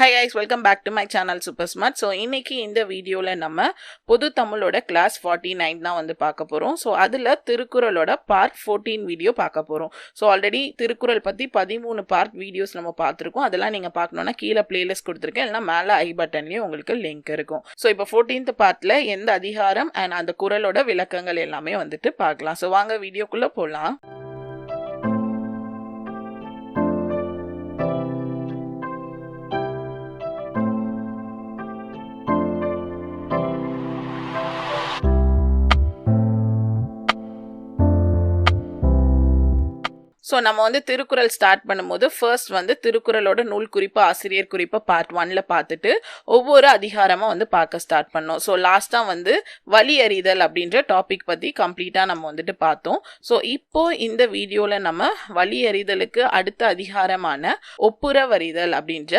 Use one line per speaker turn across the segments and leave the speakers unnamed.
high guys welcome back to my channel super smart so இன்றைக்கி இந்த வீடியோவில் நம்ம பொது தமிழோட கிளாஸ் ஃபார்ட்டி நைன் தான் வந்து பார்க்க போகிறோம் ஸோ அதில் திருக்குறளோட பார்ட் ஃபோர்டீன் வீடியோ பார்க்க போகிறோம் ஸோ ஆல்ரெடி திருக்குறள் பற்றி பதிமூணு பார்ட் வீடியோஸ் நம்ம பார்த்துருக்கோம் அதெல்லாம் நீங்கள் பார்க்கணுன்னா கீழே பிளேலிஸ்ட் கொடுத்துருக்கேன் இல்லைனா மேலே ஐ பட்டன்லேயும் உங்களுக்கு லிங்க் இருக்கும் ஸோ இப்போ ஃபோர்டீன்த் பார்ட்டில் எந்த அதிகாரம் அண்ட் அந்த குரலோட விளக்கங்கள் எல்லாமே வந்துட்டு பார்க்கலாம் ஸோ வாங்க வீடியோக்குள்ளே போகலாம் ஸோ நம்ம வந்து திருக்குறள் ஸ்டார்ட் பண்ணும்போது ஃபர்ஸ்ட் வந்து திருக்குறளோட நூல் குறிப்பு ஆசிரியர் குறிப்பு பார்ட் ஒன்ல பார்த்துட்டு ஒவ்வொரு அதிகாரமாக வந்து பார்க்க ஸ்டார்ட் பண்ணோம் ஸோ லாஸ்ட்டாக வந்து வலி அறிதல் அப்படின்ற டாபிக் பற்றி கம்ப்ளீட்டாக நம்ம வந்துட்டு பார்த்தோம் ஸோ இப்போ இந்த வீடியோவில் நம்ம வலி அறிதலுக்கு அடுத்த அதிகாரமான ஒப்புரவறிதல் அப்படின்ற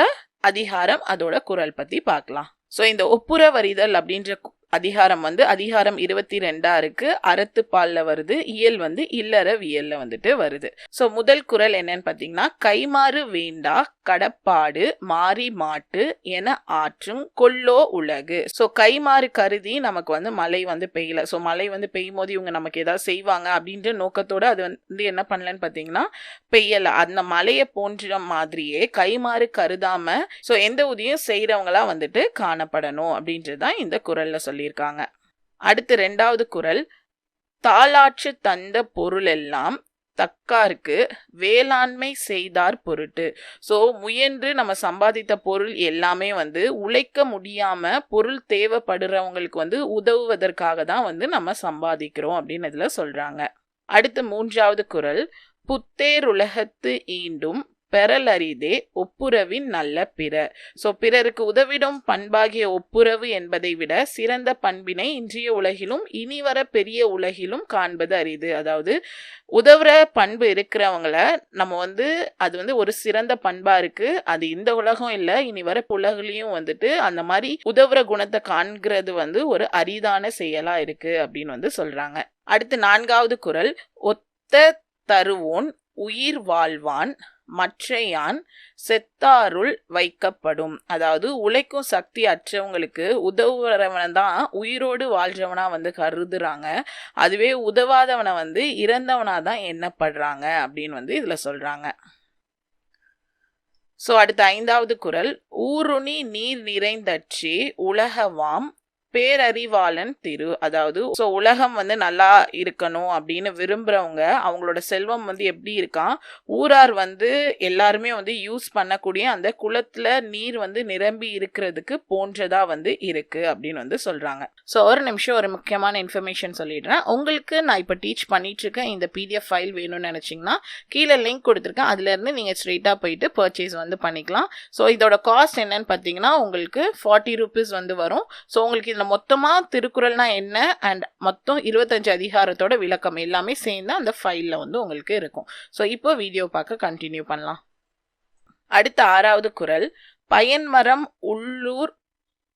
அதிகாரம் அதோட குரல் பற்றி பார்க்கலாம் ஸோ இந்த ஒப்புரவறிதல் அப்படின்ற அதிகாரம் வந்து அதிகாரம் இருபத்தி ரெண்டா இருக்கு அறத்து பால்ல வருது இயல் வந்து இல்லறவியல்ல வந்துட்டு வருது ஸோ முதல் குரல் என்னன்னு பாத்தீங்கன்னா கைமாறு வேண்டா கடப்பாடு மாறி மாட்டு என ஆற்றும் கொல்லோ உலகு ஸோ கைமாறு கருதி நமக்கு வந்து மழை வந்து பெய்யல ஸோ மழை வந்து பெய்யும் போது இவங்க நமக்கு ஏதாவது செய்வாங்க அப்படின்ற நோக்கத்தோட அது வந்து என்ன பண்ணலன்னு பார்த்தீங்கன்னா பெய்யல அந்த மலையை போன்ற மாதிரியே கைமாறு கருதாம ஸோ எந்த உதவியும் செய்கிறவங்களா வந்துட்டு காணப்படணும் அப்படின்றது தான் இந்த குரல்ல சொல்லி சொல்லியிருக்காங்க அடுத்து ரெண்டாவது குரல் தாளாற்று தந்த பொருளெல்லாம் தக்காருக்கு வேளாண்மை செய்தார் பொருட்டு ஸோ முயன்று நம்ம சம்பாதித்த பொருள் எல்லாமே வந்து உழைக்க முடியாம பொருள் தேவைப்படுறவங்களுக்கு வந்து உதவுவதற்காக தான் வந்து நம்ம சம்பாதிக்கிறோம் அப்படின்னு இதில் சொல்றாங்க அடுத்து மூன்றாவது குரல் புத்தேருலகத்து ஈண்டும் பெறலரிதே ஒப்புரவின் நல்ல பிற ஸோ பிறருக்கு உதவிடும் பண்பாகிய ஒப்புரவு என்பதை விட சிறந்த பண்பினை இன்றைய உலகிலும் இனிவர பெரிய உலகிலும் காண்பது அரிது அதாவது உதவுற பண்பு இருக்கிறவங்கள நம்ம வந்து அது வந்து ஒரு சிறந்த பண்பா இருக்கு அது இந்த உலகம் இல்லை இனி வர உலகிலையும் வந்துட்டு அந்த மாதிரி உதவுற குணத்தை காண்கிறது வந்து ஒரு அரிதான செயலா இருக்கு அப்படின்னு வந்து சொல்றாங்க அடுத்து நான்காவது குரல் ஒத்த தருவோன் உயிர் வாழ்வான் மற்றையான் செத்தாருள் வைக்கப்படும் அதாவது உழைக்கும் சக்தி அற்றவங்களுக்கு உதவுறவனை தான் உயிரோடு வாழ்றவனா வந்து கருதுறாங்க அதுவே உதவாதவனை வந்து இறந்தவனா தான் எண்ணப்படுறாங்க அப்படின்னு வந்து இதில் சொல்கிறாங்க ஸோ அடுத்த ஐந்தாவது குரல் ஊருணி நீர் நிறைந்தற்றி உலகவாம் பேரறிவாளன் திரு அதாவது ஸோ உலகம் வந்து நல்லா இருக்கணும் அப்படின்னு விரும்புகிறவங்க அவங்களோட செல்வம் வந்து எப்படி இருக்கான் ஊரார் வந்து எல்லாருமே வந்து யூஸ் பண்ணக்கூடிய அந்த குளத்தில் நீர் வந்து நிரம்பி இருக்கிறதுக்கு போன்றதாக வந்து இருக்குது அப்படின்னு வந்து சொல்கிறாங்க ஸோ ஒரு நிமிஷம் ஒரு முக்கியமான இன்ஃபர்மேஷன் சொல்லிடுறேன் உங்களுக்கு நான் இப்போ டீச் இருக்கேன் இந்த பிடிஎஃப் ஃபைல் வேணும்னு நினச்சிங்கன்னா கீழே லிங்க் கொடுத்துருக்கேன் அதுலேருந்து நீங்கள் ஸ்ட்ரெயிட்டாக போயிட்டு பர்ச்சேஸ் வந்து பண்ணிக்கலாம் ஸோ இதோட காஸ்ட் என்னன்னு பார்த்தீங்கன்னா உங்களுக்கு ஃபார்ட்டி ருபீஸ் வந்து வரும் ஸோ உங்களுக்கு அதில் மொத்தமாக திருக்குறள்னா என்ன அண்ட் மொத்தம் இருபத்தஞ்சு அதிகாரத்தோட விளக்கம் எல்லாமே சேர்ந்து அந்த ஃபைலில் வந்து உங்களுக்கு இருக்கும் ஸோ இப்போ வீடியோ பார்க்க கண்டினியூ பண்ணலாம் அடுத்த ஆறாவது குரல் பயன்மரம் உள்ளூர்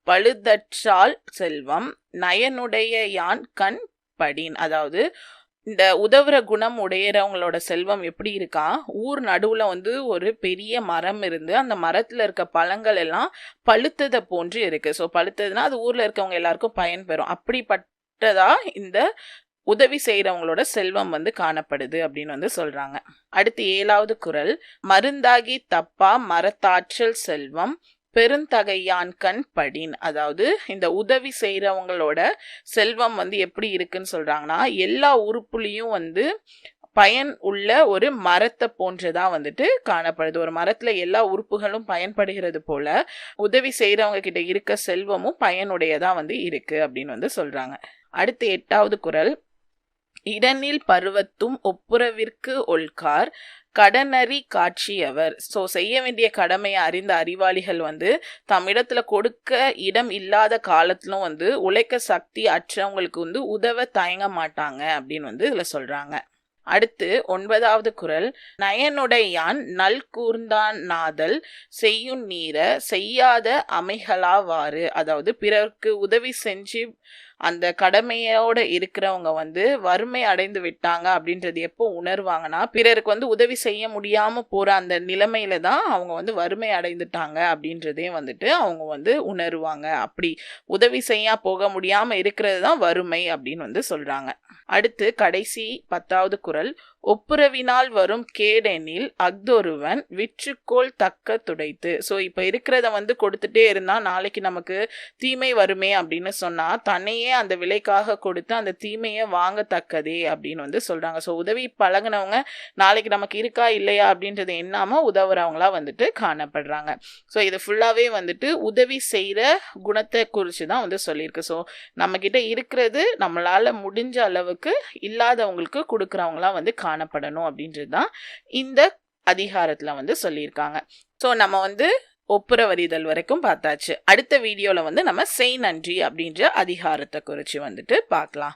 பழுதற்றால் செல்வம் நயனுடைய யான் கண் படின் அதாவது இந்த உதவுற குணம் உடையிறவங்களோட செல்வம் எப்படி இருக்கா ஊர் நடுவில் வந்து ஒரு பெரிய மரம் இருந்து அந்த மரத்தில் இருக்க பழங்கள் எல்லாம் பழுத்ததை போன்று இருக்குது ஸோ பழுத்ததுன்னா அது ஊரில் இருக்கவங்க எல்லாருக்கும் பயன்பெறும் அப்படிப்பட்டதா இந்த உதவி செய்கிறவங்களோட செல்வம் வந்து காணப்படுது அப்படின்னு வந்து சொல்கிறாங்க அடுத்து ஏழாவது குரல் மருந்தாகி தப்பா மரத்தாற்றல் செல்வம் பெருந்தகையான் கண் படின் அதாவது இந்த உதவி செய்கிறவங்களோட செல்வம் வந்து எப்படி இருக்குன்னு சொல்கிறாங்கன்னா எல்லா உறுப்புலையும் வந்து பயன் உள்ள ஒரு மரத்தை போன்றதாக வந்துட்டு காணப்படுது ஒரு மரத்தில் எல்லா உறுப்புகளும் பயன்படுகிறது போல உதவி செய்கிறவங்க கிட்ட இருக்க செல்வமும் பயனுடையதாக வந்து இருக்குது அப்படின்னு வந்து சொல்கிறாங்க அடுத்து எட்டாவது குரல் இடனில் பருவத்தும் ஒப்புரவிற்கு ஒல்கார் கடனறி காட்சியவர் ஸோ செய்ய வேண்டிய கடமையை அறிந்த அறிவாளிகள் வந்து தம்மிடத்தில் கொடுக்க இடம் இல்லாத காலத்திலும் வந்து உழைக்க சக்தி அற்றவங்களுக்கு வந்து உதவ தயங்க மாட்டாங்க அப்படின்னு வந்து இதில் சொல்கிறாங்க அடுத்து ஒன்பதாவது குரல் நயனுடையான் நல் கூர்ந்தான் நாதல் செய்யும் நீர செய்யாத அமைகளாவாறு அதாவது பிறருக்கு உதவி செஞ்சு அந்த கடமையோட இருக்கிறவங்க வந்து வறுமை அடைந்து விட்டாங்க அப்படின்றது எப்போ உணர்வாங்கன்னா பிறருக்கு வந்து உதவி செய்ய முடியாமல் போகிற அந்த நிலைமையில தான் அவங்க வந்து வறுமை அடைந்துட்டாங்க அப்படின்றதே வந்துட்டு அவங்க வந்து உணருவாங்க அப்படி உதவி செய்ய போக முடியாமல் இருக்கிறது தான் வறுமை அப்படின்னு வந்து சொல்கிறாங்க அடுத்து கடைசி பத்தாவது குரல் ஒப்புரவினால் வரும் கேடெனில் அஃதொருவன் விற்றுக்கோள் தக்க துடைத்து ஸோ இப்போ இருக்கிறத வந்து கொடுத்துட்டே இருந்தால் நாளைக்கு நமக்கு தீமை வருமே அப்படின்னு சொன்னால் தன்னையே அந்த விலைக்காக கொடுத்து அந்த தீமையை வாங்கத்தக்கதே அப்படின்னு வந்து சொல்கிறாங்க ஸோ உதவி பழகினவங்க நாளைக்கு நமக்கு இருக்கா இல்லையா அப்படின்றது எண்ணாமல் உதவுறவங்களா வந்துட்டு காணப்படுறாங்க ஸோ இது ஃபுல்லாகவே வந்துட்டு உதவி செய்கிற குணத்தை குறித்து தான் வந்து சொல்லியிருக்கு ஸோ நம்மக்கிட்ட இருக்கிறது நம்மளால் முடிஞ்ச அளவுக்கு இல்லாதவங்களுக்கு கொடுக்குறவங்களாம் வந்து காண காணப்படணும் அப்படின்றது தான் இந்த அதிகாரத்தில் வந்து சொல்லியிருக்காங்க ஸோ நம்ம வந்து வரிதல் வரைக்கும் பார்த்தாச்சு அடுத்த வீடியோவில் வந்து நம்ம செய் நன்றி அப்படின்ற அதிகாரத்தை குறித்து வந்துட்டு பார்க்கலாம்